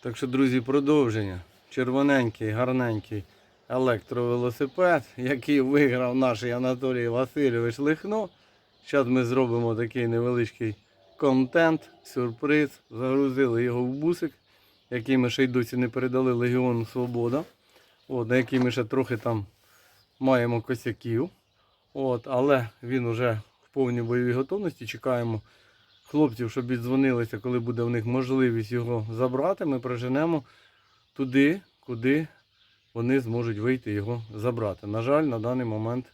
Так що, друзі, продовження. Червоненький, гарненький електровелосипед, який виграв наш Анатолій Васильович Лихно. Зараз ми зробимо такий невеличкий контент, сюрприз. Загрузили його в бусик, який ми ще й досі не передали Легіону Свобода. От, на який ми ще трохи там маємо косяків. От, але він уже в повній бойовій готовності. Чекаємо хлопців, щоб віддзвонилися, коли буде в них можливість його забрати. Ми проженемо туди, куди вони зможуть вийти його забрати. На жаль, на даний момент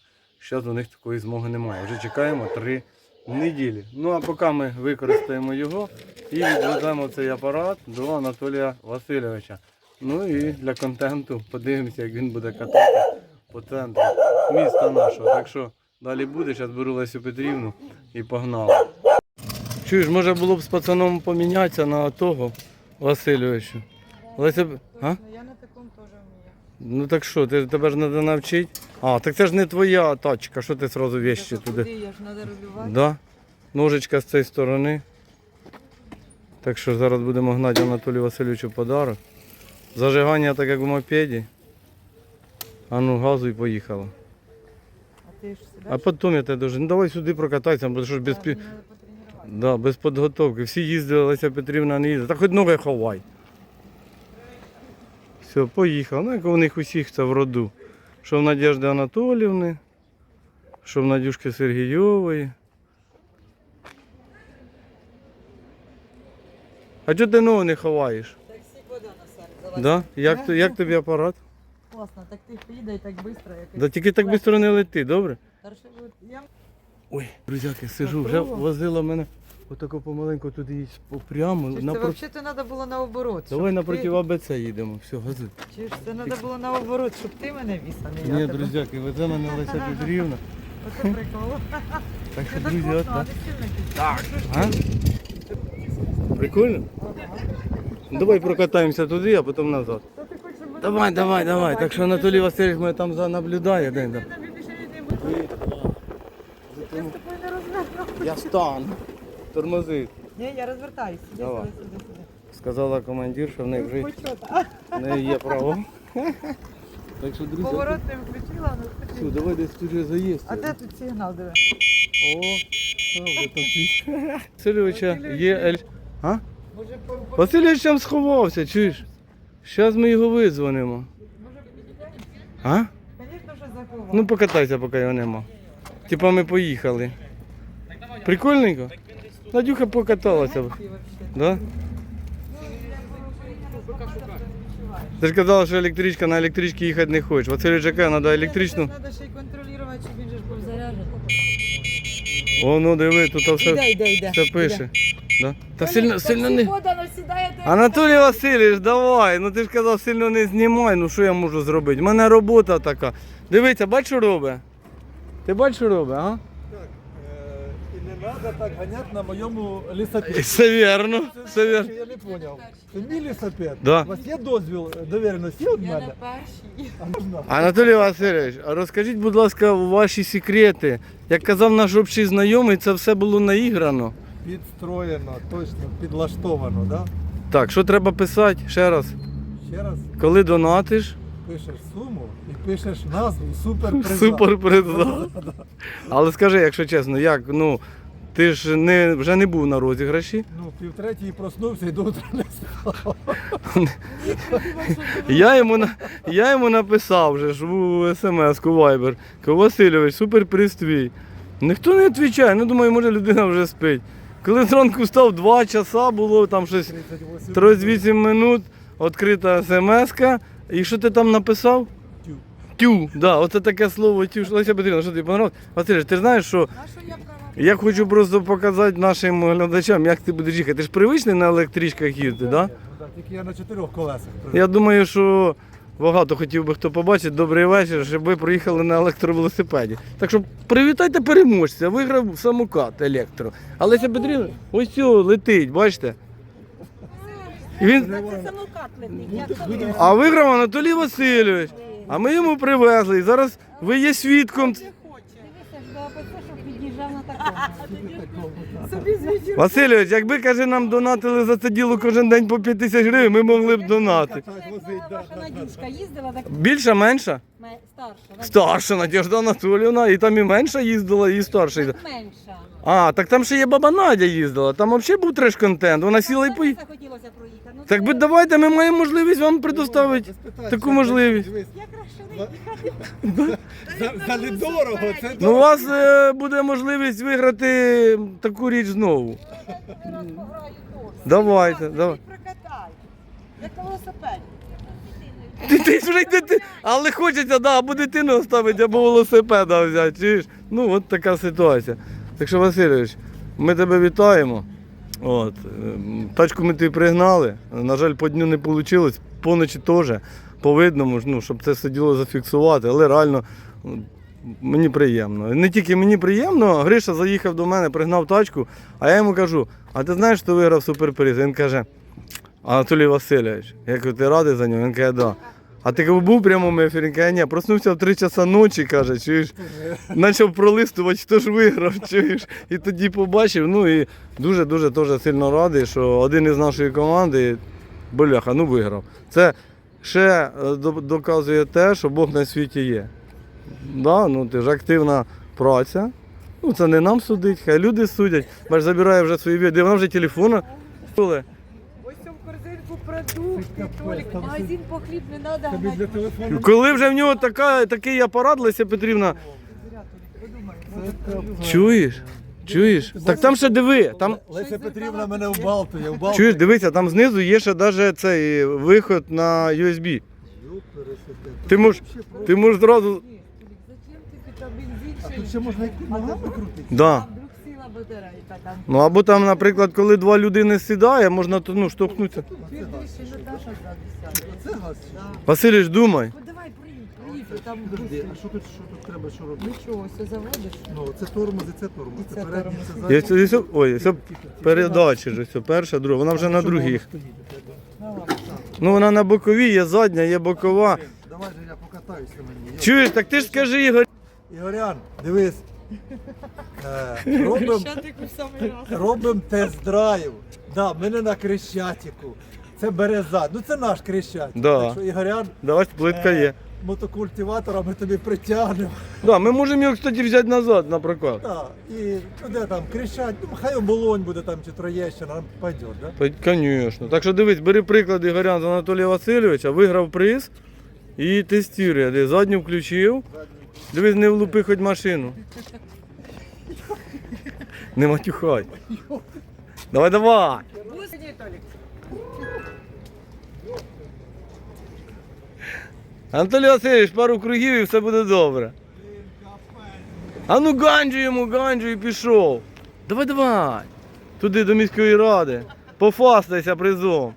зараз у них такої змоги немає. Вже чекаємо три неділі. Ну а поки ми використаємо його і відвеземо цей апарат до Анатолія Васильовича. Ну і для контенту подивимося, як він буде катати по центру міста нашого. Так що далі буде, зараз беру Лесю Петрівну і погнали. Чуєш, може було б з пацаном помінятися на того Васильовича. Леся, П- а? Ну, Я на такому теж вмію. Ну так що, ти, тебе ж треба навчити? А, так це ж не твоя тачка, що ти одразу вещи Та туди? куди? Я ж треба. Да? Ножичка з цієї сторони. Так що зараз будемо гнати Анатолію Васильовичу подарок. Зажигання так як в мопеді. А ну газу і поїхало. А ти ж себе А потім я тебе дуже. Ну давай сюди прокатайся, бо що ж без, пі- потренувати. Да, без підготовки. Всі їздили, Леся Петрівна не їздила. Та хоч ноги ховай. Все, поїхав. Ну, як у них усіх це в роду. Що в Надежди Анатоліївни, що в Надюшки Сергійової. А чого ти ноги не ховаєш? Таксі вода на серце. Да? Як, то- як тобі апарат? Класно, так ти і так швидко. Якось. Да тільки так швидко не лети, добре? Хорошо, от я Ой, друзяки, сижу, вже Попробуй. возила мене отако помаленьку туди їсть попрямо. Чи ж це Напро... взагалі треба було наоборот. Давай щоб напроти ти- АБЦ їдемо. Все, газуй. Чи ж це треба було наоборот, щоб ти мене віз, а не я Ні, тебе. друзяки, везе мене Леся Петрівна. Оце прикол. Так що, друзі, от так. підеш. А? Прикольно? Ну, Давай прокатаємося туди, а потім назад. Давай, давай, давай. Так що Анатолій Васильович мене там за- наблюдає. Дай, дай. Ти більше не йдемо. Я з тобою не розмовляю. Я стану. Тормози. Ні, я розвертаюся. Сиди, Давай. сиди, сиди, сиди. Сказала командир, що в неї вже Почота. в неї є право. Так що, друзі, Поворот не включила, ну все, включила. давай десь тут вже заїзд. А де тут сигнал, диви? О, а, ви там. Васильовича є Ель. А? Може, по- по- Васильович там сховався, чуєш? Зараз ми його видзвонимо. може, підійдемо? А? Звісно, що заховав. Ну покатайся, поки його нема. Типа ми поїхали. Прикольненько? Надюха покаталася. Да? Ти ж казала, що електричка на електричці їхати не хочеш. Васильович каже, треба електричну. Треба ще й контролювати, щоб він же ж був заряджений. О, ну диви, тут все, Іде, йде, йде. все пише. Да? Та сильно, сильно не. Подано, сідає, Анатолій Васильович, давай. Ну ти ж казав, сильно не знімай. Ну що я можу зробити? У мене робота така. Дивіться, бач, що робить? Ти бач, що робить, а? Так, е, і не треба так ганяти на моєму лісопеді. Все вірно, все вірно. Я не зрозумів. Це мій лісопед. Да. У вас є дозвіл е, довіреності від Я на мене? першій. А можна? Анатолій Васильович, а розкажіть, будь ласка, ваші секрети. Як казав наш общий знайомий, це все було наіграно. Підстроєно, точно, підлаштовано, да? Так, що треба писати ще раз? Ще раз Коли донатиш, пишеш суму і пишеш назву суперприза. суперприза. Але скажи, якщо чесно, як, ну, ти ж не, вже не був на розіграші. Ну, півтретій проснувся і до утра не спав. Я йому, я йому написав вже ж у смс-ку Viber. Васильович, суперприз твій. Ніхто не відповідає, ну думаю, може людина вже спить. Коли зранку встав 2 часа, було там щось 38 38 минут, відкрита смс-ка. І що ти там написав? Тю. Тю, да, оце таке слово тю. Леся Петрівна, що тобі понравилось? Василь, ти знаєш, що я хочу просто показати нашим глядачам, як ти будеш їхати. Ти ж привичний на електричках їздити, да? Ну, да, Тільки я на чотирьох колесах. Я думаю, що багато хотів би хто побачити. Добрий вечір, щоб ви проїхали на електровелосипеді. Так що привітайте переможця, виграв самокат електро. А Леся Петрівна, ось цього летить, бачите? І він... Це самокат летить. як А виграв Анатолій Васильович. А ми йому привезли. І зараз ви є свідком. Дивися ж до АПЦ, щоб під'їжджав на Собі звідси. Васильович, якби каже, нам донатили за це діло кожен день по 5 тисяч гривень, ми могли б донати. Ваша. Надюшка їздила, так Більша, менша? ме- старша. Надежда Анатоліївна, і там і менша їздила, і старша. їздила. Менша. А, так там ще є баба Надя їздила, там взагалі був треш-контент, вона сіла і поїхала. захотілося проїхати. Так би давайте, ми маємо можливість вам предоставити таку можливість. Я краще не їхати. За, за недорого, це Ну, у вас е, буде можливість виграти таку річ знову. Раз пограю теж. Давайте, давай. Прокатай. Як на велосипеді. Ти, ти ж вже й дити... Але хочеться, да, або дитину оставити, або велосипеда взяти. Чуєш? Ну, от така ситуація. Так що, Васильович, ми тебе вітаємо. От, ем, тачку ми тобі пригнали. На жаль, по дню не вийшло, поночі теж. По видному, ну, щоб це все діло зафіксувати, але реально мені приємно. Не тільки мені приємно, Гриша заїхав до мене, пригнав тачку, а я йому кажу: а ти знаєш, хто виграв суперприз? Він каже, Анатолій Васильович, я кажу, ти радий за нього? Він каже, да. А ти кажу, був в ефірі? Каже, ні, проснувся в 3 часа ночі, каже, чуєш, почав пролистувати, хто ж виграв, чуєш. І тоді побачив. Ну і дуже-дуже теж сильно радий, що один із нашої команди, бляха, ну виграв. Це ще е, доказує те, що Бог на світі є. Да, ну ти ж активна праця. Ну, це не нам судить, хай люди судять. Бач, забирає вже свої відео, вона вже телефона. Продукти, Толік, магазин по хліб не треба для телефону. Коли вже в нього така, такий апарат, Леся Петрівна, чуєш? Чуєш? Так там ще диви, там, Леся Петрівна мене вбалтує, вбалтує. чуєш, дивися, там знизу є ще навіть цей виход на USB. Ти можеш, ти можеш зразу. Зачем тобі там бензин ще тут ще можна і ногами крутити. Да. Ну або там, наприклад, коли два людини сідає, можна то, ну, штовхнутися. Василіч, думай. Ну давай приїдь, приїдь, там Подожди, а що тут, що тут треба, що робити? Нічого, все заводиш. Ну, це тормоз і це тормоз. Це це передній, тормоз. це задній. є, є, ой, є передачі ж, ось, перша, друга, вона вже на других. Ну вона на боковій, є задня, є бокова. Давай же я покатаюся на мені. Чуєш, так ти ж скажи, Ігор. Ігорян, дивись. Е, Робимо в робим тест-драйв. Да, ми не на Крещатику. Це береза. Ну це наш Крещатик. Да. Так що Ігорян, Давай плитка є. мотокультиватора ми тобі притягнемо. Да, ми можемо його, кстати, взяти назад, наприклад. Да. І ну, де там Крещать, ну хай оболонь буде там чи Троєщина, нам пойде, да? Та, Звісно. Так що дивись, бери приклад Ігорян з Анатолія Васильовича, виграв приз і тестує. Задню включив. Дивись, не влупи хоч машину. Не матюхай. Давай, давай. Анатолій Васильович, пару кругів і все буде добре. А ну ганджу йому, ганджу і пішов. Давай, давай. Туди до міської ради. Пофастайся призом.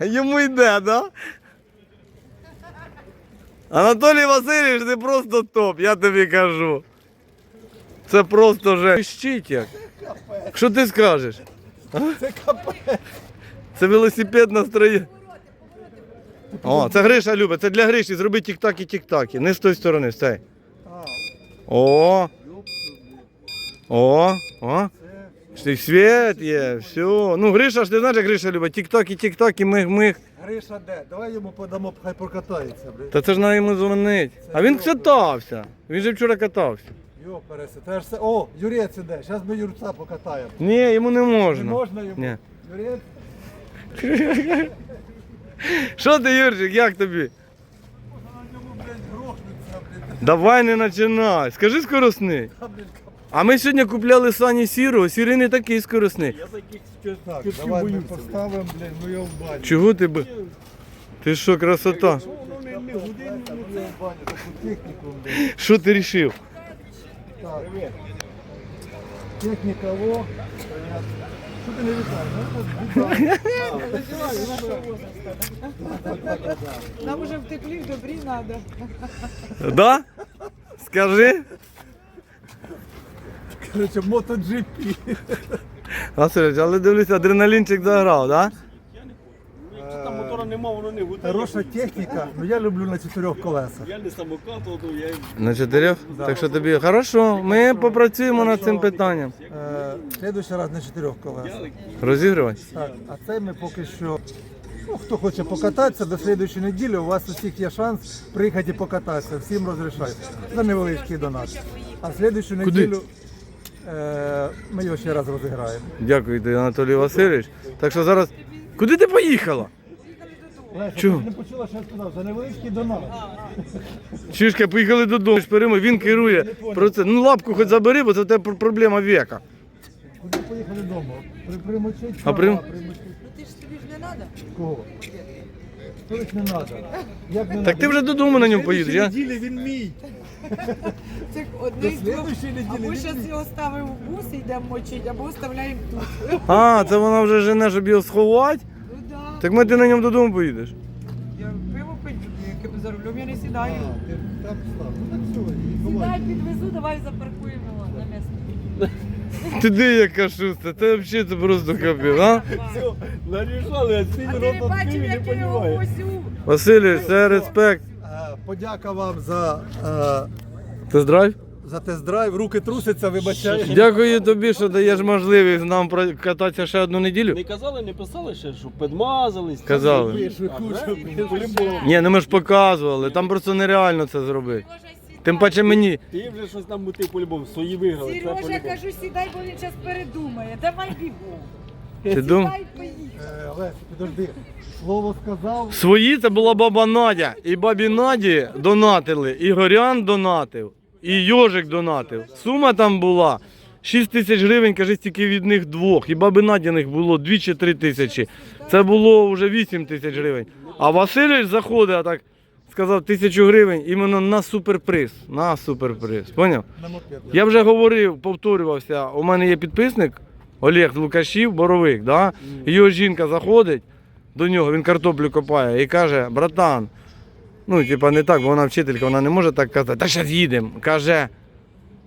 Йому йде, да? Анатолій Васильович, ти просто топ, я тобі кажу. Це просто же. Пищить як. Що ти скажеш? Це капець. Це велосипед настроє. О, це Гриша любить, це для Гриші. Зроби тік-так і тік-таки. Не з тої сторони, стай. О. О, о. Й Світ є, все. Ну, Гриша ж ти знаєш, як Гриша любить. Тік-так і тік-так і миг-миг. Гриша де? Давай йому подамо, хай прокатається, блядь. Та це ж на йому дзвонить. А він катався. Він же вчора катався. Йо, пересе, це ж все. О, Юрець іде, зараз ми Юрця покатаємо. Ні, йому не можна. Не можна йому? Ні. Юрець, Що ти, Юрчик, як тобі? на ньому, блядь, грохнеться, блядь. Давай не починай. Скажи скоросний. Та, блядь, А ми сьогодні купляли сані сірого, сірий не такий скоросний. Так, давай ми поставимо, блядь, ну я в баню. Чого ти би? Ти що, красота? Це в баню, таку техніку, блядь. Що ти рішив? Так. Техніка, во. Що ти не вітаєш? Нам уже в теплі в добрі треба. Да? Скажи. Короче, MotoGP. Васильович, але дивлюся, адреналінчик заграв, да? Там мотора нема, воно не гуде. Хороша техніка, ну я люблю на чотирьох колесах. Я не самокат, то я На чотирьох? Так що тобі хорошо, ми попрацюємо над цим питанням. Е, Следующий раз на чотирьох колесах. Розігрувати? Так, а це ми поки що. Ну, хто хоче покататися, до слідуючої неділі у вас усіх є шанс приїхати і покататися. Всім розрішаю. За невеличкий донат. А слідуючу неділю е, ми його ще раз розіграємо. Дякую Анатолій Васильович. Так що зараз. Куди ти поїхала? Леся, Чого? ти не почула, що я сказав, за невеличкий донат. Чишка, поїхали додому. Шперимо, він керує. Про це. Ну лапку хоч забери, бо це в тебе пр- проблема віка. Куди поїхали додому? При, примочить? А при- примочить. Ну ти ж тобі ж не треба. Кого? Тобто не треба. Як не Так надо? ти вже додому на ньому поїдеш. Я... неділі він мій. Це одне з До двох. неділі Або зараз його ставимо в бус і йдемо мочити, або оставляємо тут. А, це вона вже жене, щоб його сховати. Ну да. Так ми ти на ньому додому поїдеш. Я пиво пить, яким за рулем я не сідаю. А, там став. Ну так все, Сідай, підвезу, давай запаркуємо його на місце. Ти де яка шуста? Це взагалі це просто капець, а? все, нарішали, а А сидів ти не возю? Васильович, це респект. Подяка вам за, е, Тест-драйв? за тест-драйв. Руки трусяться, вибачаю. Дякую тобі, що даєш можливість нам кататися ще одну неділю. Не казали, не писали ще, що підмазались. Казали. Кучу. Ні, ну ми ж показували, там просто нереально це зробити. Тим паче мені. Ти вже щось там мутив по-любому, свої виграли. Сережа, по-любому. кажу, сідай, бо він зараз передумає. Давай бігом. Ти дум? Е, підожди. Слово сказав. Свої це була баба Надя. І бабі Наді донатили, і Горян донатив, і Йожик донатив. Сума там була 6 тисяч гривень, каже, тільки від них двох. І баби Надіних було 2 чи 3 тисячі. Це було вже 8 тисяч гривень. А Васильович заходить, а так сказав, тисячу гривень іменно на суперприз. На суперприз. Поняв? Я вже говорив, повторювався. У мене є підписник Олег Лукашів, Боровик. Да? Його жінка заходить до нього, він картоплю копає і каже: братан, ну, типа, не так, бо вона вчителька, вона не може так казати. Та зараз їдемо. Каже,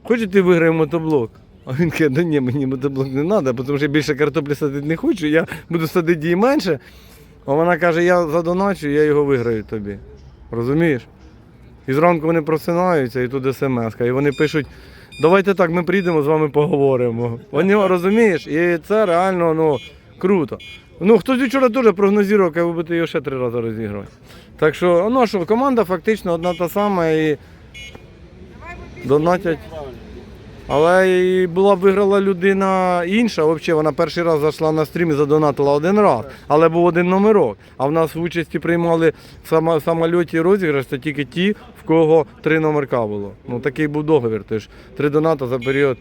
хочеш ти виграємо мотоблок? А він каже, да ні, мені мотоблок не треба, тому що я більше картоплі садити не хочу, я буду садити її менше. А вона каже, я задоначу, я його виграю тобі. Розумієш? І зранку вони просинаються, і тут смс, і вони пишуть, давайте так, ми прийдемо з вами поговоримо. Вони розумієш, і це реально ну, круто. Ну, хтось вчора теж прогнозував, як ви будете його ще три рази розігрувати. Так що, ну що, команда фактично одна та сама і донатять. Але і була виграла людина інша, взагалі вона перший раз зайшла на стрім і задонатила один раз, але був один номерок. А в нас в участі приймали в самольоті розіграш, це тільки ті, в кого три номерка було. Ну такий був договір. Тож три доната за період.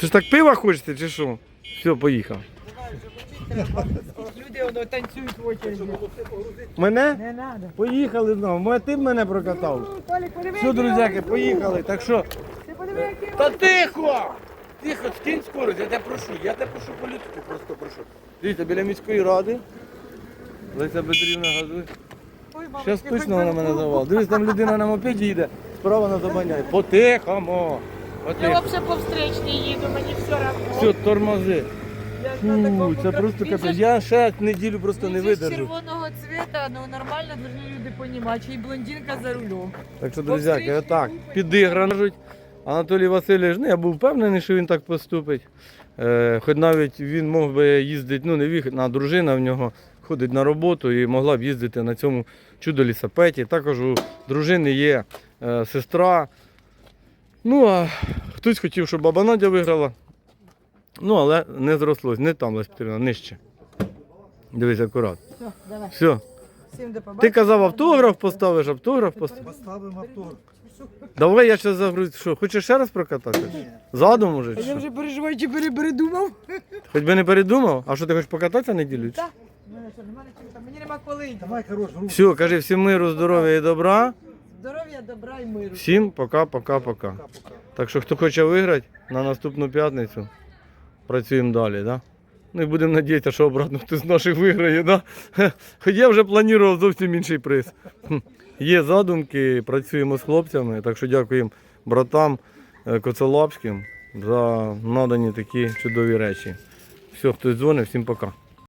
Ти ж так пива хочете чи що? Все, поїхав. Люди воно танцюють в очереді. Мене? Не треба. Поїхали знову. Мо- Ти б мене прокатав. Подиви, Все, друзяки, поїхали. Так що. Ти подиви, який Та тихо! Тихо, скинь скорость, я тебе прошу, я тебе прошу по-людськи, просто прошу. Дивіться, біля міської ради. Леся Петрівна газує. Зараз точно вона мене завала. Дивись, там людина на мопеді їде, справа на забаняє. Потихамо. Я Потихо. взагалі по встречній їду, мені все равно. Все, тормози. Я на такому Фу, це просто Він же капець. ж- Я ще неділю просто не він же ж видержу. червоного цвета, ну нормально должны люди понімати, і блондинка за рулем. Так що, друзяки, отак, групі. підігрануть. Анатолій Васильович, ну я був впевнений, що він так поступить. Е, хоч навіть він мог би їздити, ну не він, а дружина в нього ходить на роботу і могла б їздити на цьому чудо-лісапеті. Також у дружини є е, сестра. Ну, а хтось хотів, щоб баба Надя виграла. Ну, але не зрослось, не там Лесь Петрівна, нижче. Дивись, акурат. Все, давай. Все. Всім до Ти казав, автограф поставиш, автограф поставиш. Поставимо автор. Давай я ще загрузю. Що, хочеш ще раз прокататися? Задом може? Чи я що? вже переживаю, чи пере- передумав. Хоч би не передумав? А що ти хочеш покататися неділю? чи? Так. Мені нема коли. Давай, хорош, руку. Все, кажи всім миру, здоров'я і добра. Здоров'я, добра і миру. Всім пока, пока, пока. Так що хто хоче виграти на наступну п'ятницю, працюємо далі, да? Ну і будемо надіятися, що обратно хтось з наших виграє, да? Я вже планував зовсім інший приз. Є задумки, працюємо з хлопцями, так що дякуємо братам е, Коцелапським за надані такі чудові речі. Все, хтось дзвонить, всім пока.